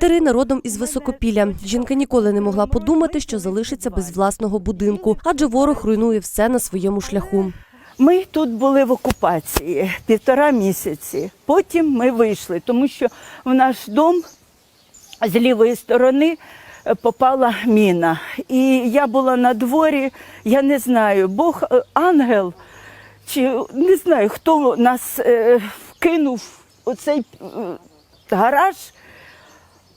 Катерина родом із Високопілля. Жінка ніколи не могла подумати, що залишиться без власного будинку, адже ворог руйнує все на своєму шляху. Ми тут були в окупації півтора місяці. Потім ми вийшли, тому що в наш дом з лівої сторони е, попала міна. І я була на дворі, я не знаю, Бог е, ангел, чи не знаю, хто нас е, вкинув у цей е, гараж.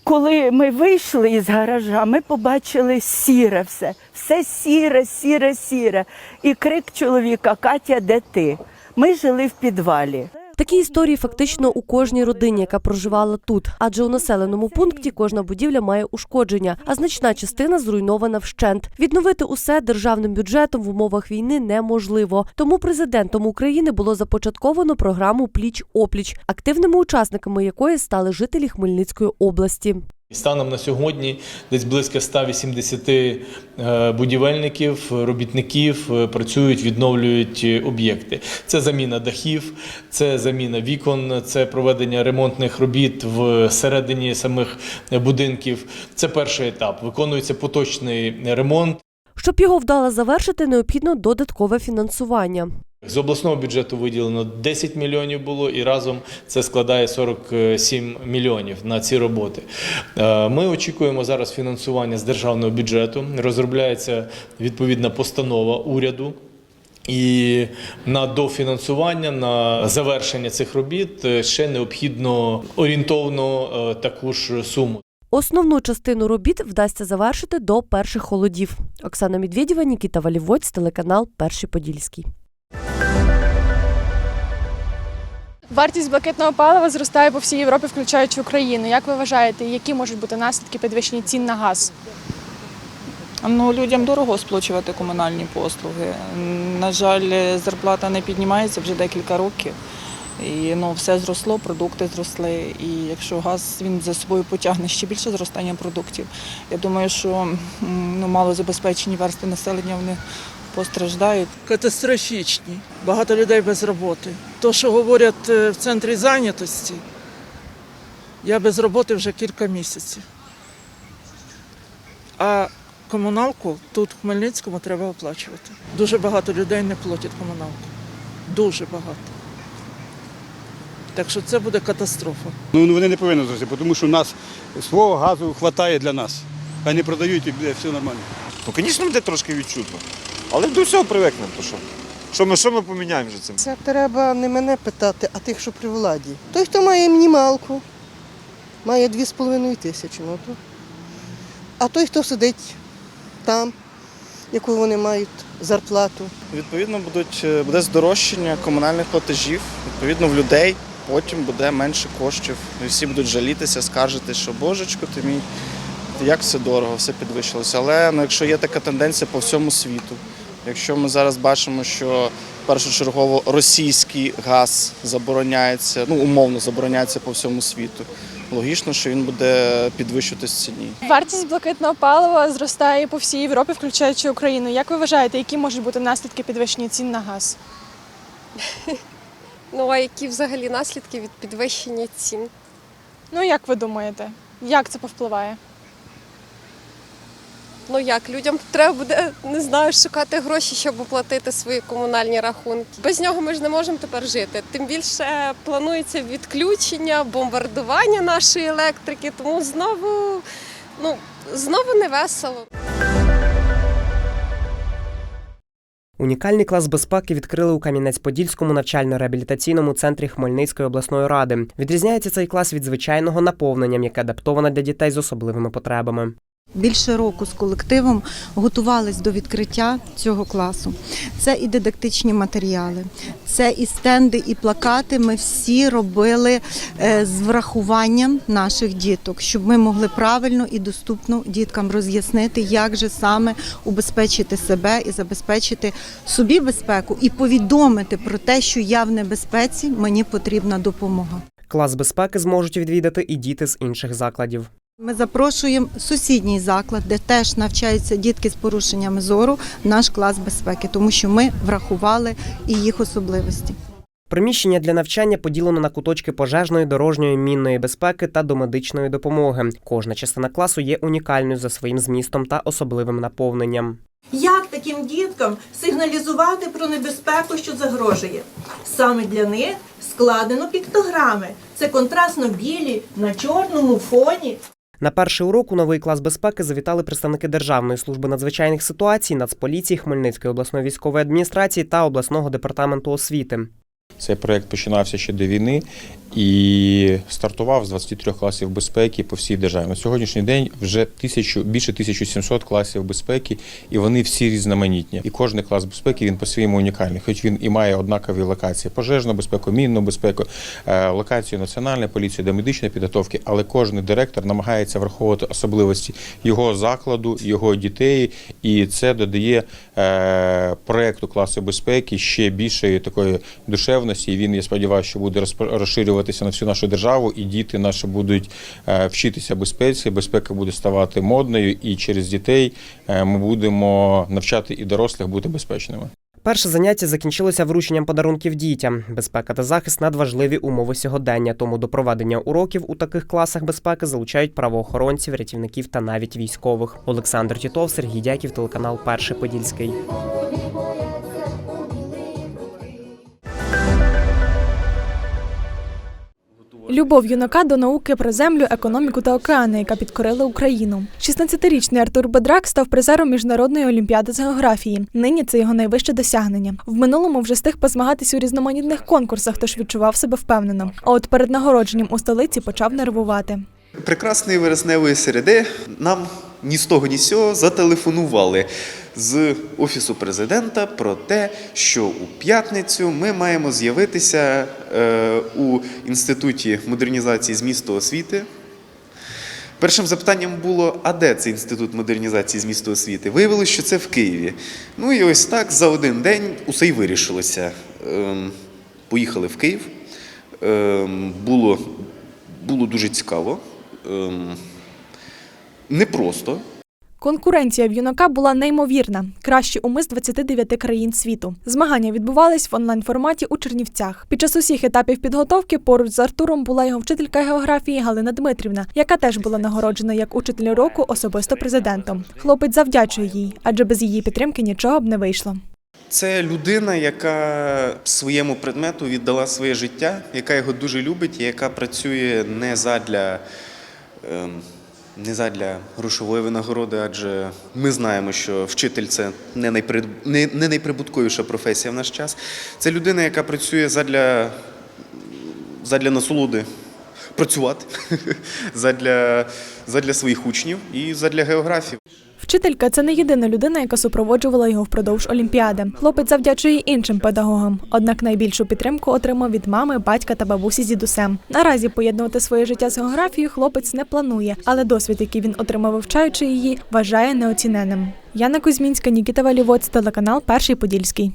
Коли ми вийшли із гаража, ми побачили сіре все. Все сіре, сіре, сіре. І крик чоловіка Катя, де ти? Ми жили в підвалі. Такі історії фактично у кожній родині, яка проживала тут, адже у населеному пункті кожна будівля має ушкодження, а значна частина зруйнована вщент. Відновити усе державним бюджетом в умовах війни неможливо. Тому президентом України було започатковано програму Пліч опліч, активними учасниками якої стали жителі Хмельницької області. Станом на сьогодні десь близько 180 е, будівельників, робітників е, працюють, відновлюють е, об'єкти. Це заміна дахів, це заміна вікон, це проведення ремонтних робіт всередині самих будинків. Це перший етап. Виконується поточний ремонт. Щоб його вдало завершити, необхідно додаткове фінансування. З обласного бюджету виділено 10 мільйонів було, і разом це складає 47 мільйонів на ці роботи. Е, Ми очікуємо зараз фінансування з державного бюджету. Розробляється відповідна постанова уряду. І на дофінансування, на завершення цих робіт е, ще необхідно орієнтовно е, таку ж суму. Основну частину робіт вдасться завершити до перших холодів. Оксана Медведєва, Нікіта Валівоць, телеканал Перший Подільський. Вартість блакитного палива зростає по всій Європі, включаючи Україну. Як ви вважаєте, які можуть бути наслідки підвищення цін на газ? Ну, людям дорого сплачувати комунальні послуги. На жаль, зарплата не піднімається вже декілька років. І ну, все зросло, продукти зросли. І якщо газ він за собою потягне ще більше зростання продуктів, я думаю, що ну, малозабезпечені верстви населення вони постраждають. катастрофічні. Багато людей без роботи. То, що говорять е, в центрі зайнятості, я без роботи вже кілька місяців. А комуналку тут, в Хмельницькому, треба оплачувати. Дуже багато людей не платять комуналку. Дуже багато. Так що це буде катастрофа. Ну вони не повинні зрости, тому що у нас свого газу вистачає для нас. Хай не продають і все нормально. Ну, звісно, буде трошки відчутно. Але до всього привикнемо, то що? Що ми, що ми поміняємо вже цим? Це треба не мене питати, а тих, що при владі. Той, хто має мінімалку, має 2,5 тисячі. Ну, то. А той, хто сидить там, яку вони мають зарплату. Відповідно, будуть, е, буде здорожчання комунальних платежів, відповідно, в людей потім буде менше коштів. І всі будуть жалітися, скаржити, що божечко ти мій, як все дорого, все підвищилося. Але ну, якщо є така тенденція по всьому світу, якщо ми зараз бачимо, що першочергово російський газ забороняється, ну умовно забороняється по всьому світу, логічно, що він буде підвищуватись в ціні. Вартість блакитного палива зростає по всій Європі, включаючи Україну. Як ви вважаєте, які можуть бути наслідки підвищення цін на газ? Ну а які взагалі наслідки від підвищення цін? Ну як ви думаєте, як це повпливає? Ну як людям треба буде не знаю, шукати гроші, щоб оплатити свої комунальні рахунки. Без нього ми ж не можемо тепер жити. Тим більше планується відключення, бомбардування нашої електрики, тому знову ну знову не весело. Унікальний клас безпеки відкрили у Кам'янець-Подільському навчально-реабілітаційному центрі Хмельницької обласної ради. Відрізняється цей клас від звичайного наповненням, яке адаптоване для дітей з особливими потребами. Більше року з колективом готувались до відкриття цього класу. Це і дидактичні матеріали, це і стенди, і плакати. Ми всі робили е, з врахуванням наших діток, щоб ми могли правильно і доступно діткам роз'яснити, як же саме убезпечити себе і забезпечити собі безпеку, і повідомити про те, що я в небезпеці, мені потрібна допомога. Клас безпеки зможуть відвідати і діти з інших закладів. Ми запрошуємо сусідній заклад, де теж навчаються дітки з порушеннями зору, наш клас безпеки, тому що ми врахували і їх особливості. Приміщення для навчання поділено на куточки пожежної, дорожньої, мінної безпеки та домедичної допомоги. Кожна частина класу є унікальною за своїм змістом та особливим наповненням. Як таким діткам сигналізувати про небезпеку, що загрожує? Саме для них складено піктограми. Це контрастно білі на чорному фоні. На перший урок у новий клас безпеки завітали представники Державної служби надзвичайних ситуацій, Нацполіції, Хмельницької обласної військової адміністрації та обласного департаменту освіти. Цей проект починався ще до війни і стартував з 23 класів безпеки по всій державі. На сьогоднішній день вже тисячу, більше 1700 класів безпеки, і вони всі різноманітні. І кожен клас безпеки він по-своєму унікальний, хоч він і має однакові локації: пожежну безпеку, мінну безпеку, е, локацію національної поліції до медичної підготовки, але кожен директор намагається враховувати особливості його закладу, його дітей, і це додає е, проекту класу безпеки ще більшої такої душевності. І він, я сподіваюся, що буде розширюватися на всю нашу державу, і діти наші будуть е, вчитися безпеці. Безпека буде ставати модною, і через дітей е, ми будемо навчати і дорослих бути безпечними. Перше заняття закінчилося врученням подарунків дітям. Безпека та захист надважливі умови сьогодення. Тому до проведення уроків у таких класах безпеки залучають правоохоронців, рятівників та навіть військових. Олександр Тітов, Сергій Дяків, телеканал Перший Подільський. Любов юнака до науки про землю, економіку та океани, яка підкорила Україну. 16-річний Артур Бедрак став призером міжнародної олімпіади з географії. Нині це його найвище досягнення. В минулому вже встиг позмагатись у різноманітних конкурсах, тож відчував себе впевнено. А от перед нагородженням у столиці почав нервувати. Прекрасної вересневої середи нам ні з того, ні з цього зателефонували з офісу президента про те, що у п'ятницю ми маємо з'явитися е, у інституті модернізації змісту освіти. Першим запитанням було: а де цей інститут модернізації змісту освіти? Виявилося, що це в Києві. Ну і ось так за один день усе й вирішилося. Ем, Поїхали в Київ. Ем, Було, було дуже цікаво. Ем, Непросто. Конкуренція в юнака була неймовірна. Кращі уми з 29 країн світу. Змагання відбувались в онлайн форматі у Чернівцях. Під час усіх етапів підготовки поруч з Артуром була його вчителька географії Галина Дмитрівна, яка теж була нагороджена як учитель року особисто президентом. Хлопець завдячує їй, адже без її підтримки нічого б не вийшло. Це людина, яка своєму предмету віддала своє життя, яка його дуже любить, і яка працює не задля, ем, не задля грошової винагороди, адже ми знаємо, що вчитель це не, найпри... не, не найприбутковіша професія в наш час. Це людина, яка працює задля, задля насолоди. Працювати задля, задля своїх учнів і задля географії. Вчителька це не єдина людина, яка супроводжувала його впродовж олімпіади. Хлопець завдячує іншим педагогам. Однак найбільшу підтримку отримав від мами, батька та бабусі з дідусем. Наразі поєднувати своє життя з географією хлопець не планує, але досвід, який він отримав вивчаючи її, вважає неоціненним. Яна Кузьмінська, Нікіта Валівоць, телеканал Перший Подільський.